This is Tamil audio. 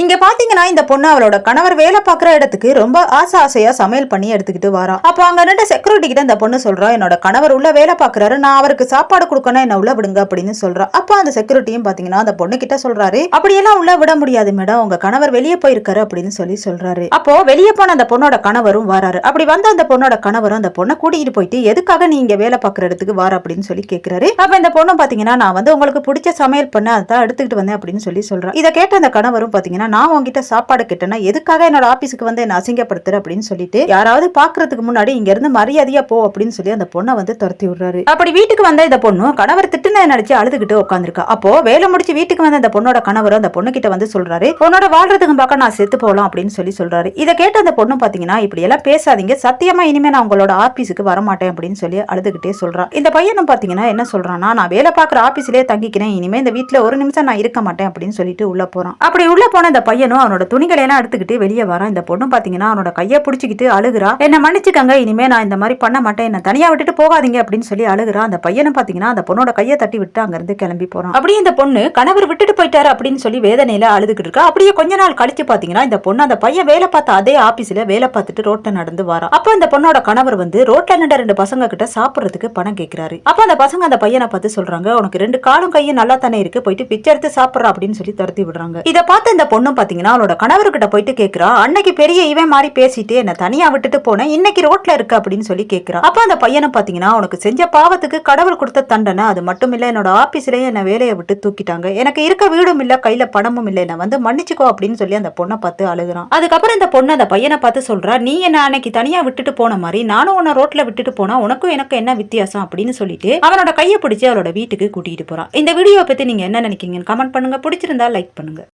இங்க பாத்தீங்கன்னா இந்த பொண்ணு அவளோட கணவர் வேலை பார்க்குற இடத்துக்கு ரொம்ப ஆசை ஆசையா சமையல் பண்ணி எடுத்துக்கிட்டு வரா. அப்போ அங்க நின்று செக்யூரிட்டி கிட்ட இந்த பொண்ணு சொல்றா என்னோட கணவர் உள்ள வேலை பார்க்கறாரு நான் அவருக்கு சாப்பாடு கொடுக்கணும் என்ன உள்ள விடுங்க அப்படின்னு சொல்றா. அப்போ அந்த செக்யூரிட்டியும் பாத்தீங்கன்னா அந்த பொண்ணு கிட்ட சொல்றாரு அப்படியெல்லாம் உள்ள விட முடியாது மேடம் உங்க கணவர் வெளியே போயிருக்காரு அப்படின்னு சொல்லி சொல்றாரு. அப்போ வெளியே போன அந்த பொண்ணோட கணவரும் வராரு. அப்படி வந்த அந்த பொண்ணோட கணவரும் அந்த பொண்ணை கூட்டிட்டு போயிட்டு எதுக்காக நீ இங்க வேலை பார்க்குற இடத்துக்கு வர? அப்படின்னு சொல்லி கேக்குறாரு. அப்ப இந்த பொண்ணும் பாத்தீங்கன்னா நான் வந்து உங்களுக்கு பிடிச்ச சமையல் பண்ண அதான் எடுத்துக்கிட்டு வந்தேன் அப்படின்னு சொல்லி சொல்றேன் இதை கேட்ட அந்த கணவரும் பாத்தீங்கன்னா நான் உங்ககிட்ட சாப்பாடு கேட்டேன்னா எதுக்காக என்னோட ஆபீஸுக்கு வந்து என்ன அசிங்கப்படுத்துற அப்படின்னு சொல்லிட்டு யாராவது பாக்குறதுக்கு முன்னாடி இங்க இருந்து மரியாதையா போ அப்படின்னு சொல்லி அந்த பொண்ணை வந்து துரத்தி விடுறாரு. அப்படி வீட்டுக்கு வந்த இந்த பொண்ணு கணவர் திட்டுன நினைச்சு அழுதுகிட்டு உட்காந்துருக்கா அப்போ வேலை முடிச்சு வீட்டுக்கு வந்த அந்த பொண்ணோட கணவர் அந்த பொண்ணு கிட்ட வந்து சொல்றாரு பொண்ணோட வாழ்றதுக்கு பார்க்க நான் செத்து போகலாம் அப்படின்னு சொல்லி சொல்றாரு. இதை கேட்ட அந்த பொண்ணு பாத்தீங்கன்னா இப்படி எல்லாம் பேசாதீங்க சத்தியமா இனிமே நான் உங்களோட ஆபீஸுக்கு வரமாட்டேன் அப்படின்னு சொல்லி அழுதுகிட்டே சொல்றான் இந்த பையனும் பாத்தீங்கன்னா என்ன சொல்றான்னா நான் வேலை பார்க்குற ஆபீஸ்லயே தங்கிக்கிறேன் இனிமே இந்த வீட்ல ஒரு நிமிஷம் நான் இருக்க மாட்டேன் அப்படின்னு சொல்லிட்டு உள்ள போறான். அப்படி உள்ள போன இந்த பையனும் அவனோட துணிகளை எல்லாம் எடுத்துக்கிட்டு வெளியே வரான் இந்த பொண்ணும் பாத்தீங்கன்னா அவனோட கையை பிடிச்சிக்கிட்டு அழுகுறா. என்ன மன்னிச்சுக்கங்க இனிமே நான் இந்த மாதிரி பண்ண மாட்டேன். என்ன தனியா விட்டுட்டு போகாதீங்க அப்படின்னு சொல்லி அழுகுறா. அந்த பையனும் பாத்தீங்கன்னா அந்த பொண்ணோட கையை தட்டி விட்டு அங்க இருந்து கிளம்பி போறான். அப்படியே இந்த பொண்ணு கணவர் விட்டுட்டு போயிட்டாரு அப்படின்னு சொல்லி வேதனையில அழுதுகிட்டு இருக்கா. அப்படியே கொஞ்ச நாள் கழிச்சு பாத்தீங்கன்னா இந்த பொண்ணு அந்த பையன் வேலை பார்த்த அதே ஆபீஸ்ல வேலை பார்த்துட்டு ரோட்ல நடந்து வரா. அப்ப அந்த பொண்ணோட கணவர் வந்து ரோட்ல நின்ற ரெண்டு பசங்க கிட்ட சாப்பிடுறதுக்கு பணம் கேக்குறாரு. அப்ப அந்த பசங்க அந்த பையனை பார்த்து சொல்றாங்க உனக்கு ரெண்டு காலும் கையும் நல்லா தானே இருக்கு. போயிட்டு பிச்சை எடுத்து சாப்பிடுறா அப்படின்னு சொல்லி துரத்தி விடுறாங்க. இதை பார்த்து இந்த பொண்ணு பொண்ணும் பார்த்தீங்கன்னா அவளோட கணவர்கிட்ட போயிட்டு கேட்குறா அன்னைக்கு பெரிய இவன் மாதிரி பேசிட்டு என்னை தனியாக விட்டுட்டு போனேன் இன்னைக்கு ரோட்ல இருக்கு அப்படின்னு சொல்லி கேட்குறா அப்போ அந்த பையனை பார்த்தீங்கன்னா உனக்கு செஞ்ச பாவத்துக்கு கடவுள் கொடுத்த தண்டனை அது மட்டும் இல்லை என்னோட ஆஃபீஸ்லேயே என்னை வேலையை விட்டு தூக்கிட்டாங்க. எனக்கு இருக்க வீடும் இல்லை கையில் பணமும் இல்லை என்னை வந்து மன்னிச்சுக்கோ அப்படின்னு சொல்லி அந்த பொண்ணை பார்த்து அழுகுறான். அதுக்கப்புறம் இந்த பொண்ணு அந்த பையனை பார்த்து சொல்கிறா நீ என்னை அன்னைக்கு தனியாக விட்டுட்டு போன மாதிரி நானும் உன்னை ரோட்ல விட்டுட்டு போனா உனக்கும் எனக்கு என்ன வித்தியாசம்? அப்படின்னு சொல்லிட்டு அவனோட கையை பிடிச்சி அவளோட வீட்டுக்கு கூட்டிகிட்டு போகிறான் இந்த வீடியோ பற்றி நீங்கள் என்ன நினைக்கிறீங்கன்னு கமெண்ட் பண்ணுங்க. பிடிச்சிருந்தா லைக் பண்ணுங்கள்